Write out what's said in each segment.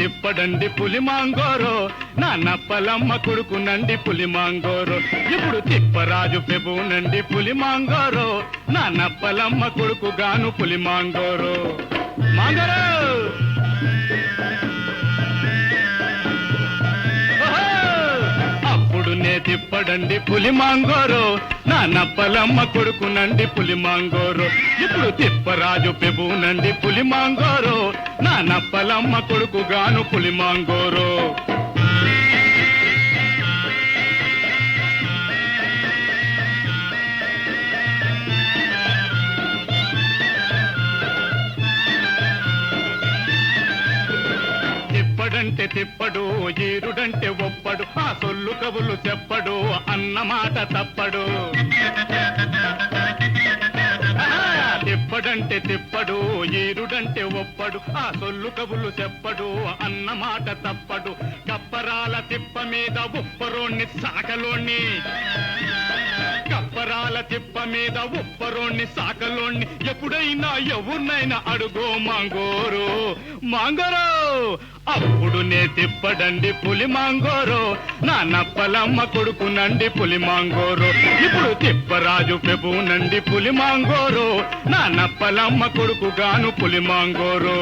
తిప్పడండి పులి మాంగోరో నా నప్పలమ్మ కొడుకునండి పులి మాంగోరో ఇప్పుడు తిప్పరాజు పెబునండి పులి మాంగోరో నా నప్పలమ్మ కొడుకు గాను పులి మాంగోరో మాంగోరో! పడండి పులి మాంగోరు. నా నప్పలమ్మ కొడుకునండి పులి మాంగోరు. ఇప్పుడు తిప్పరాజు పెబునండి పులి మాంగోరు. నా నప్పలమ్మ కొడుకు గాను పులి మాంగోరు. తిప్పడంటే తిప్పడు ఈరుడంటే ఒప్పడు. ఆ సొల్లు కబులు చెప్పడు అన్న మాట తప్పడు. తిప్పడంటే తిప్పడు ఈరుడంటే ఒప్పడు. ఆ సొల్లు కబులు చెప్పడు అన్న మాట తప్పడు. కప్పరాల తిప్ప మీద ఉప్పరోణ్ణి సాకలోణ్ణి. కప్పరాల తిప్ప మీద ఉప్పరోణ్ణి సాకలోణ్ణి ఎప్పుడైనా ఎవరినైనా అడుగో మాంగోరు మాంగోరు. అప్పుడు నే తిప్పడండి పులి మాంగోరు నా నప్పలమ్మ కొడుకునండి పులి మాంగోరు. ఇప్పుడు తిప్పరాజు పెబునండి పులి మాంగోరు నా నప్పలమ్మ కొడుకు గాను పులి మాంగోరు.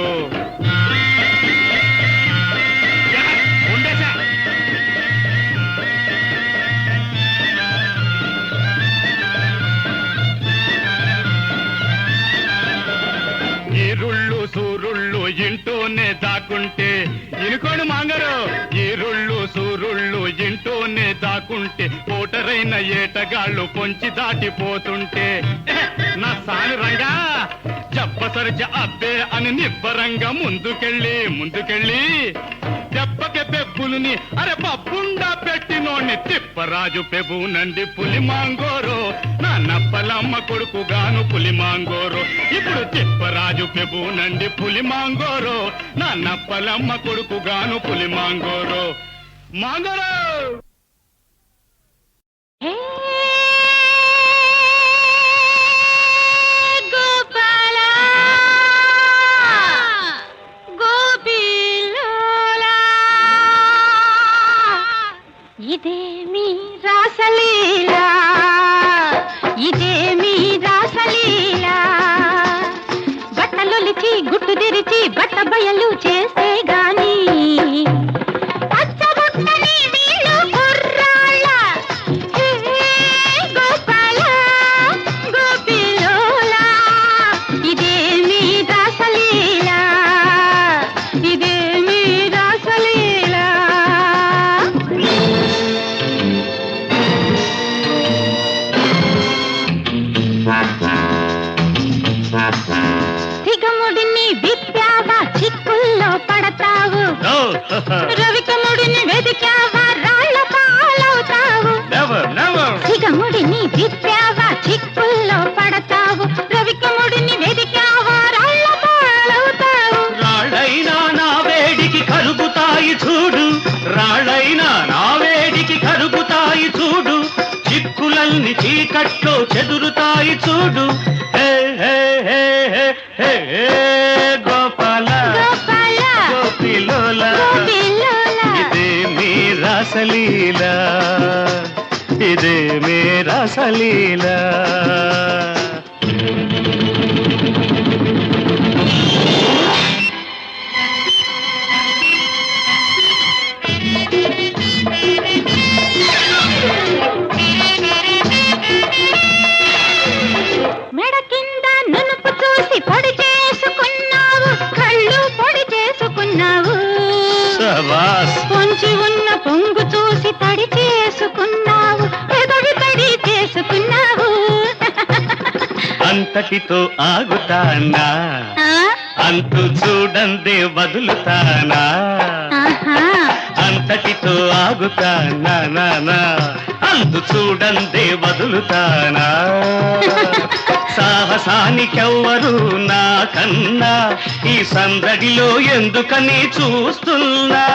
సూరుళ్ళు ఇంటూనే దాకుంటే ఇనుకోడు మాంగరు. ఈరుళ్ళు సూరుళ్ళు ఇంటూనే దాకుంటే ఓటరైన ఏటగాళ్ళు పొంచి దాటిపోతుంటే. నా సాని రంగా చెప్పసరిచి అబ్బే అని నిబ్బరంగా ముందుకెళ్ళి ముందుకెళ్ళి. దెబ్బకి పెబ్బులుని అరే పప్పుండా పెట్టినోని తిప్పరాజు పెబు పెబునండి పులి మాంగోరో. నా నప్పలమ్మ కొడుకు గాను పులి మాంగోరో. ఇప్పుడు తిప్పరాజు పెబు పెబునండి పులి మాంగోరో. నా నప్పలమ్మ కొడుకు గాను పులి మాంగోరో. మాంగోరో! ఇదేమి రాసలీలా. ఇదేమి రాసలీలా. బట్టలొలిచి గుట్టు తెరిచి బట్ట బయలు చేస్తే గాని చిక్కులల్ని చీకట్లో చెదురుతాయి చూడు. హే హే హే హే హే గోపాల. గోపాల. గోపిలోల. గోపిలోల. ఇదే మీ రాసలీల. ఇదే మీ రాసలీల. శబాస్ పొంచి ఉన్న పొంగు చూసి తడి చేసుకున్నావు పెదవి తడి చేసుకున్నావు. అంతటితో ఆగుతానా? అంతు చూడందే వదులుతానా? అంతటితో ఆగుతానా అందు చూడందే వదులుతానా? సాహసానికెవ్వరు నా కన్నా? ఈ సందడిలో ఎందుకని చూస్తున్నా?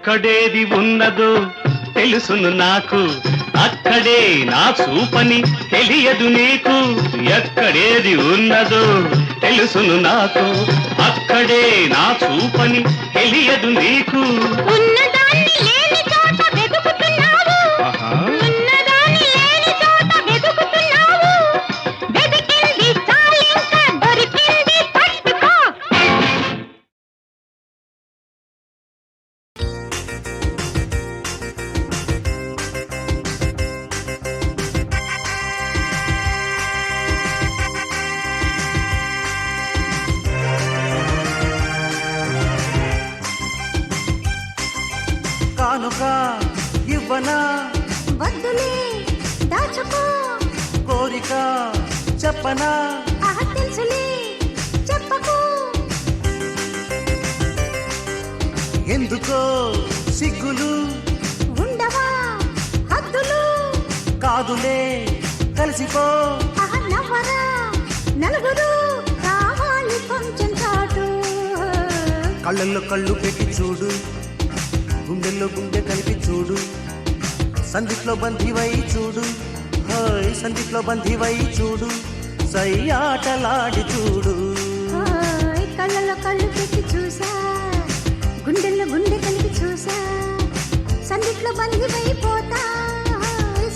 ఎక్కడేది ఉన్నదో తెలుసును నాకు. అక్కడే నా చూపని తెలియదు నీకు. ఎక్కడేది ఉన్నదో తెలుసును నాకు. అక్కడే నా చూపని తెలియదు నీకు. దాచుకో కోరిక చెప్పనా? తెలుసులే. చెప్పకు. ఎందుకో సిగ్గులు? ఉండవా? హద్దులు? కాదులే కలిసిపో. నవ్వరా? నలుగురు కావాలి కొంచెం చాటు. కళ్ళల్లో కళ్ళు పెట్టి చూడు. గుండెల్లో గుండె కలిపి చూడు. సందిట్లో బంధివై చూడు. సందిట్లో బంధివై చూడు సై చూడు. కళ్ళలో కళ్ళు పెట్టి చూసా గుండెల్లో గుండె కలిపి చూసా. సందిట్లో బంధివై పోతా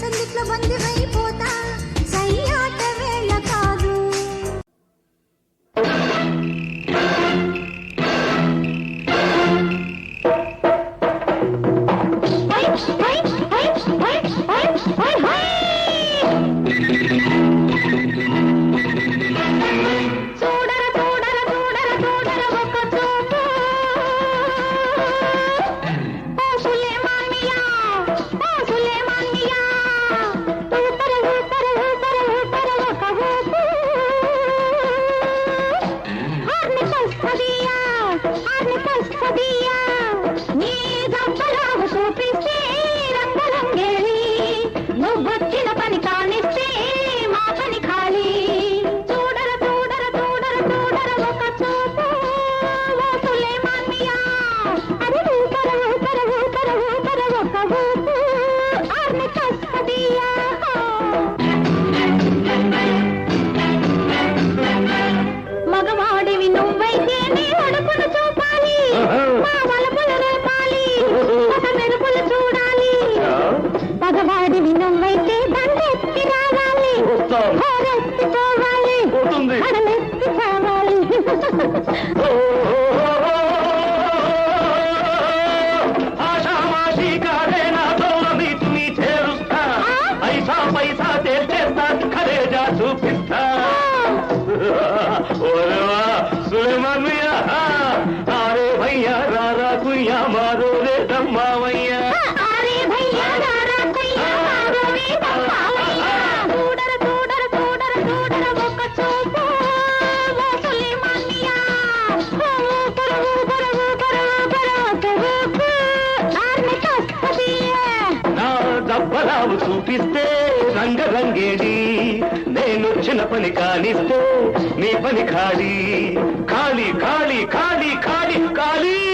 సందిట్లో బంధివై పోతా సయ్యా చూపిస్తే రంగరంగేడి. నేనొచ్చిన పని కానిస్తే నీ పని ఖాళీ. ఖాళీ ఖాళీ ఖాళీ ఖాళీ ఖాళీ.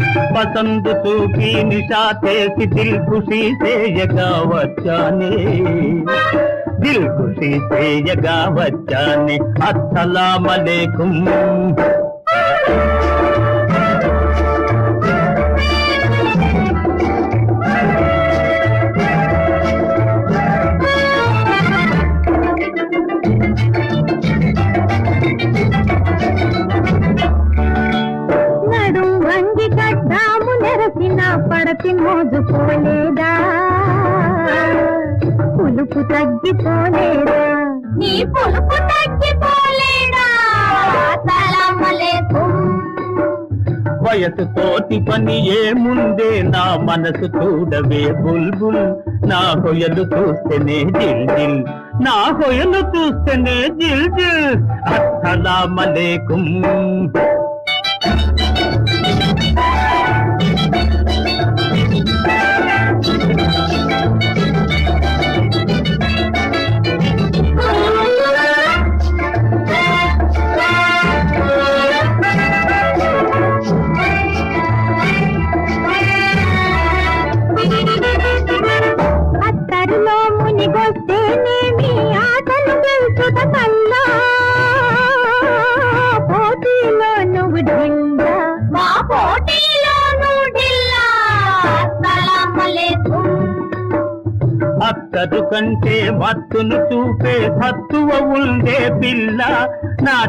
సలాం అలైకుం సాహిబ్ గారు భలే షోకుగా వచ్చారా బల్ భలే షోకుగా వచ్చారా సలాం అలైకుం అస్సలామలేకుం. పసందు చూపి నిషా చేసి పడతి మోజుకోలేదా పులుపు తగ్గిపోలేదా? నీ పులుపు తగ్గిపోలేదా? వయసు తోటి పని ఏముందే? నా మనసు చూడవే బుల్బుల్. నా హొయలు చూస్తేనే జిల్ జిల్. నా హొయలు చూస్తేనే జిల్ జిల్. అస్సలామలేకుం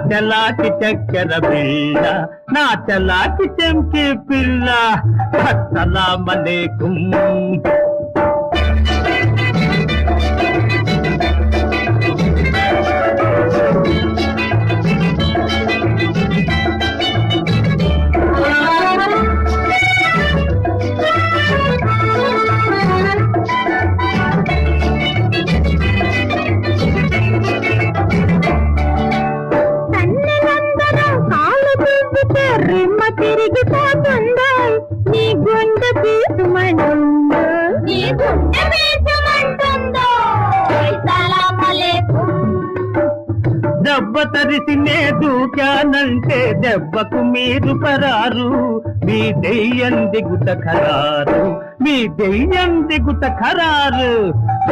తెల్లాకి చక్కెర పిల్ల నా తెల్లాకి చెంకి పిల్ల అస్సలామలేకుం రిమ్మ తిరిగిపోతుందో నీ పీసుమంటుందో నీ గుండె పీసుమంటుందో దెబ్బ తరిసినే దూకానంటే దెబ్బకు మీరు పరారు. మీ దెయ్యం దిగుట ఖరారు. మీ దెయ్యం దిగుట ఖరారు.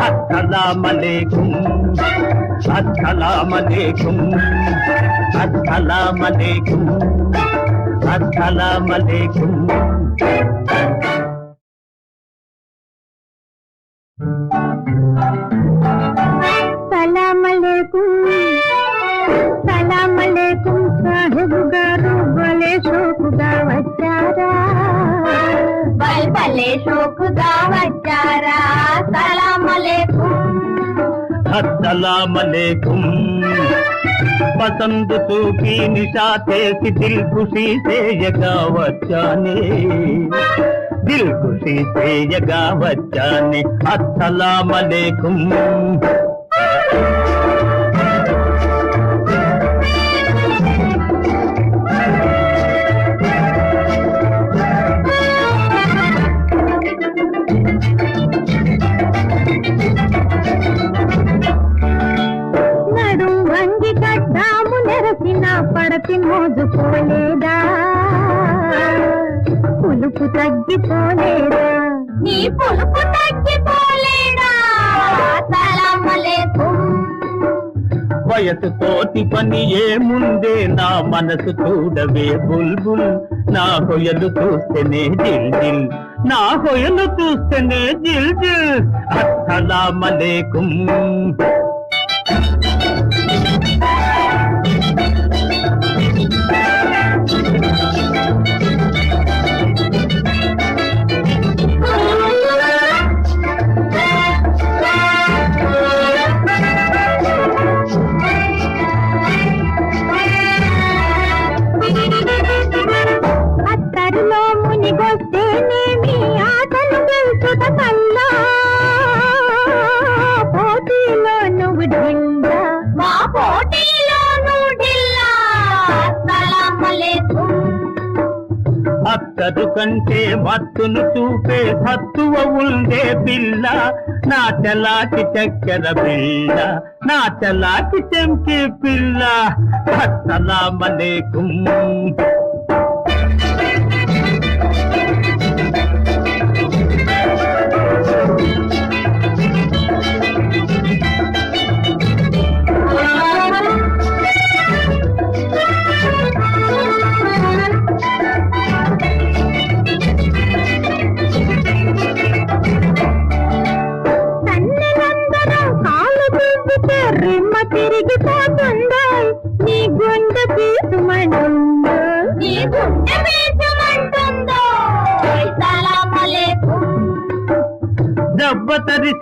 అస్సలామలేకుం అస్సలామలేకుం అస్సలామలేకుం అస్సలామలేకుం సలాం అలైకుం సలాం అలైకుం సాహిబ్ గారు భలే షోకుగా వచ్చారా? బల్ భలే షోకుగా వచ్చారా? సలాం అలైకుం అస్సలామలేకుం పసందు చూపి నిషా చేసి దిల్ ఖుషి చేయగా వచ్చానే. దిల్ ఖుషి చేయగా వచ్చానే అస్సలామలేకుం నడుం మోజుకోలేదా పులుపు తగ్గిపోలేదా? నీ పులుపు తగ్గిపోలేదా? వయసు తోటి పని ఏముందే నా మనసు చూడవే బుల్బుల్. నా హొయలు చూస్తేనే జిల్ జిల్ నా హొయలు చూస్తేనే జిల్ జిల్ అస్సలామలేకుం నా చక్కెర పిల్ల నా చలాకి చెంకి పిల్ల అస్సలామలేకుం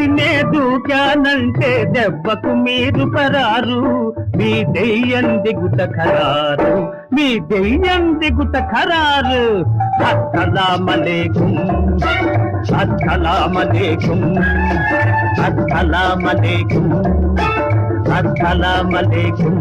తరిసినే దూకానంటే దెబ్బకు మీరు పరారు. మీ దెయ్యం దిగుట ఖరారు. మీ దెయ్యం దిగుట ఖరారు. అస్సలామలేకుం అస్సలామలేకుం అస్సలామలేకుం అస్సలామలేకుం